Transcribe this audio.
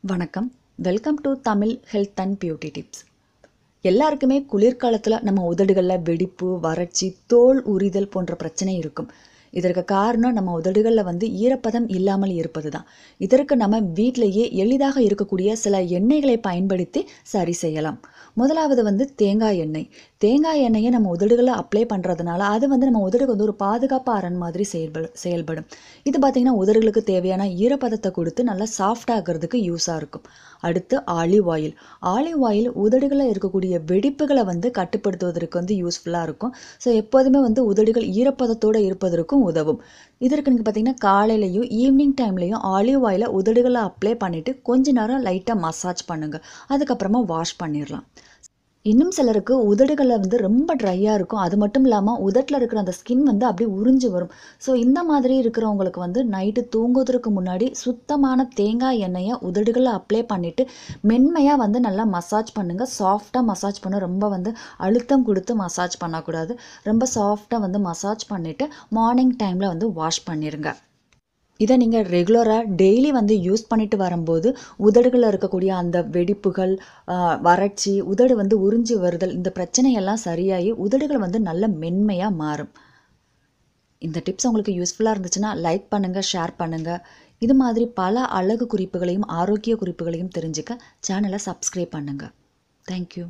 வணக்கம். Welcome to Tamil health and beauty tips எல்லாருக்குமே குளிர்காலத்தில் நம்ம உதடுகளில் வெடிப்பு வறட்சி தோல் உரிதல் போன்ற பிரச்சனை இருக்கும். இதற்கு காரணம் நம்ம உதடுகளில் வந்து ஈரப்பதம் இல்லாமல் இருப்பது தான் இதற்கு நம்ம வீட்டிலேயே எளிதாக இருக்கக்கூடிய சில எண்ணெய்களை பயன்படுத்தி சரி செய்யலாம். முதலாவது வந்து தேங்காய் எண்ணெய். தேங்காய் எண்ணெயை நம்ம உதடுகளை அப்ளை பண்ணுறதுனால அது வந்து நம்ம உதடுக்கு வந்து ஒரு பாதுகாப்பு அரண் மாதிரி செயல்படு செயல்படும். இது பார்த்திங்கன்னா உதடுகளுக்கு தேவையான ஈரப்பதத்தை கொடுத்து நல்லா சாஃப்ட் ஆகிறதுக்கு யூஸாக இருக்கும். அடுத்து ஆலிவ் ஆயில் ஆலிவ் ஆயில் உதடுகளில் இருக்கக்கூடிய வெடிப்புகளை வந்து கட்டுப்படுத்துவதற்கு வந்து யூஸ்ஃபுல்லாக இருக்கும். ஸோ எப்போதுமே வந்து உதடுகள் ஈரப்பதத்தோடு இருப்பதற்கும் உதவும். இதற்கு நீங்கள் பார்த்தீங்கன்னா காலையிலையும் ஈவினிங் டைம்லையும் ஆலிவ் ஆயிலை உதடுகளை அப்ளை பண்ணிவிட்டு கொஞ்ச நேரம் லைட்டாக மசாஜ் பண்ணுங்கள் அதுக்கப்புறமா வாஷ் பண்ணிடலாம் இன்னும் சிலருக்கு உதடுகளில் வந்து ரொம்ப ட்ரையாக இருக்கும். அது மட்டும் இல்லாமல் உதட்டில் இருக்கிற அந்த ஸ்கின் வந்து அப்படியே உறிஞ்சு வரும். ஸோ இந்த மாதிரி இருக்கிறவங்களுக்கு வந்து நைட்டு தூங்குவதற்கு முன்னாடி சுத்தமான தேங்காய் எண்ணெயை உதடுகளில் அப்ளை பண்ணிவிட்டு மென்மையாக வந்து நல்லா மசாஜ் பண்ணுங்கள் சாஃப்டாக மசாஜ் பண்ண ரொம்ப வந்து அழுத்தம் கொடுத்து மசாஜ் பண்ணக்கூடாது. ரொம்ப சாஃப்டாக வந்து மசாஜ் பண்ணிவிட்டு மார்னிங் டைமில் வந்து வாஷ் பண்ணிடுங்க இதை நீங்கள் ரெகுலராக டெய்லி வந்து யூஸ் பண்ணிட்டு வரும்போது உதடுகளில் இருக்கக்கூடிய அந்த வெடிப்புகள் வறட்சி உதடு வந்து உறிஞ்சி வருதல் இந்த பிரச்சனையெல்லாம் சரியாகி உதடுகள் வந்து நல்ல மென்மையாக மாறும். இந்த டிப்ஸ் உங்களுக்கு யூஸ்ஃபுல்லாக இருந்துச்சுன்னா லைக் பண்ணுங்கள் ஷேர் பண்ணுங்கள் இது மாதிரி பல அழகு குறிப்புகளையும் ஆரோக்கிய குறிப்புகளையும் தெரிஞ்சுக்க சேனலை சப்ஸ்கிரைப் பண்ணுங்கள் தேங்க்யூ